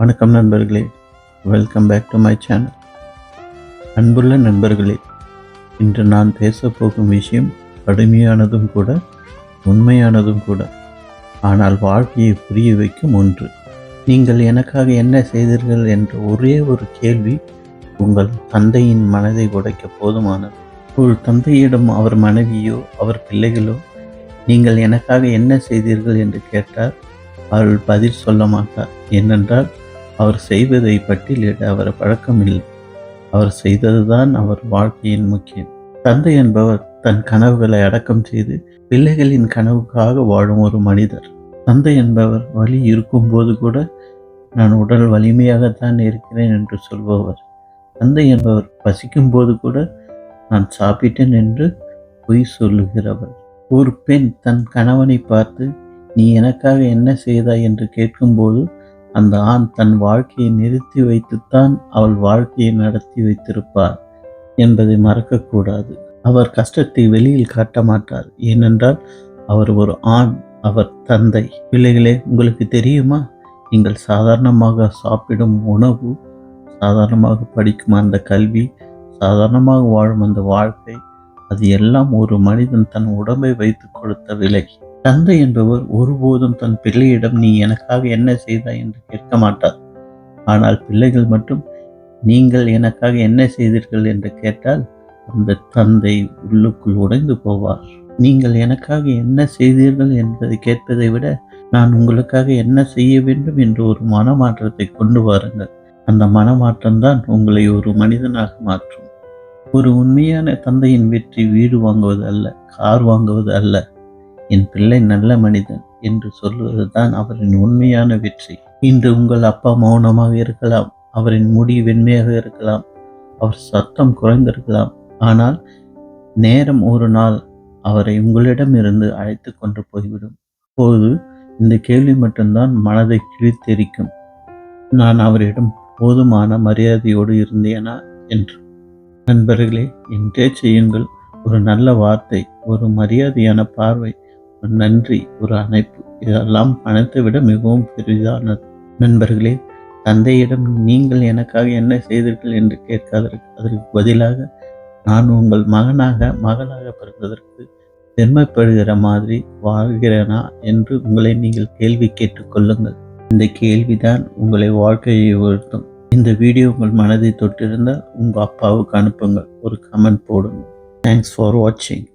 வணக்கம் நண்பர்களே. Welcome back to my channel அன்புள்ள நண்பர்களே இன்று நான் பேசப்போகும் விஷயம் கடுமையானதும் கூட உண்மையானதும் கூட. ஆனால் வாழ்க்கையை புரிய வைக்கும் ஒன்று. நீங்கள் எனக்காக என்ன செய்தீர்கள் என்ற ஒரே ஒரு கேள்வி உங்கள் தந்தையின் மனதை உடைக்க போதுமானது. ஒரு தந்தையிடம் அவர் மனைவியோ அவர் பிள்ளைகளோ நீங்கள் எனக்காக என்ன செய்தீர்கள் என்று கேட்டால் அவள் பதில் சொல்ல மாட்டார். ஏனென்றால் அவர் செய்வதை பட்டியலிட அவர் பழக்கமில்லை. அவர் செய்ததுதான் அவர் வாழ்க்கையின் முக்கியம். தந்தை என்பவர் தன் கனவுகளை அடக்கம் செய்து பிள்ளைகளின் கனவுக்காக வாழும் ஒரு மனிதர். தந்தை என்பவர் வலி இருக்கும்போது கூட நான் உடல் வலிமையாகத்தான் இருக்கிறேன் என்று சொல்பவர். தந்தை என்பவர் பசிக்கும் போது கூட நான் சாப்பிட்டேன் என்று பொய் சொல்லுகிறவர். ஒரு பெண் தன் கணவனை பார்த்து நீ எனக்காக என்ன செய்தாய்? என்று கேட்கும்போது அந்த ஆண் தன் வாழ்க்கையை நிறுத்தி வைத்துத்தான் அவள் வாழ்க்கையை நடத்தி வைத்திருப்பார் என்பதை மறக்கக்கூடாது. அவர் கஷ்டத்தை வெளியில் காட்ட மாட்டார். ஏனென்றால் அவர் ஒரு ஆண் அவர் தந்தை. பிள்ளைகளே உங்களுக்கு தெரியுமா? நீங்கள் சாதாரணமாக சாப்பிடும் உணவு சாதாரணமாக படிக்கும் அந்த கல்வி சாதாரணமாக வாழும் அந்த வாழ்க்கை அது எல்லாம் ஒரு மனிதன் தன் உடம்பை வைத்து கொடுத்த விலை. தந்தை என்பவர் ஒருபோதும் தன் பிள்ளையிடம் நீ எனக்காக என்ன செய்தாய் என்று கேட்க மாட்டார். ஆனால் பிள்ளைகள் மட்டும் நீங்கள் எனக்காக என்ன செய்தீர்கள்? என்று கேட்டால் அந்த தந்தை உள்ளுக்குள் உடைந்து போவார். நீங்கள் எனக்காக என்ன செய்தீர்கள்? என்பதை கேட்பதை விட நான் உங்களுக்காக என்ன செய்ய வேண்டும்? என்று ஒரு மனமாற்றத்தை கொண்டு வாருங்கள். அந்த மனமாற்றம்தான் உங்களை ஒரு மனிதனாக மாற்றும். ஒரு உண்மையான தந்தையின் வெற்றி வீடு வாங்குவது அல்ல கார் வாங்குவது அல்ல என் பிள்ளை நல்ல மனிதன் என்று சொல்வதுதான் அவரின் உண்மையான வெற்றி. இன்று உங்கள் அப்பா மௌனமாக இருக்கலாம் அவரின் முடி வெண்மையாக இருக்கலாம் அவர் சத்தம் குறைந்திருக்கலாம். ஆனால் நேரம் ஒரு நாள் அவரை உங்களிடமிருந்து அழைத்து கொண்டு போய்விடும். அப்போது இந்த கேள்வி மட்டும்தான் மனதை கிழித்தெரிக்கும். நான் அவரிடம் போதுமான மரியாதையோடு இருந்தேனா என்று. நண்பர்களே என்றே செய்யுங்கள். ஒரு நல்ல வார்த்தை ஒரு மரியாதையான பார்வை நன்றி ஒரு அணைப்பு. இதெல்லாம் பணத்தை விட மிகவும் பெரிதானது. நண்பர்களே தந்தையிடம் நீங்கள் எனக்காக என்ன செய்தீர்கள் என்று கேட்காதற்கு அதற்கு பதிலாக நான் உங்கள் மகனாக மகளாக பிறந்ததற்கு பெருமைப்படுகிற மாதிரி வாழ்கிறேனா என்று உங்களை நீங்கள் கேள்வி கேட்டுக்கொள்ளுங்கள் இந்த கேள்விதான் உங்களை வாழ்க்கையை உயர்த்தும். இந்த வீடியோ உங்கள் மனதை தொட்டிருந்தால் உங்கள் அப்பாவுக்கு அனுப்புங்கள். ஒரு கமெண்ட் போடுங்கள் தேங்க்ஸ் ஃபார் வாட்சிங்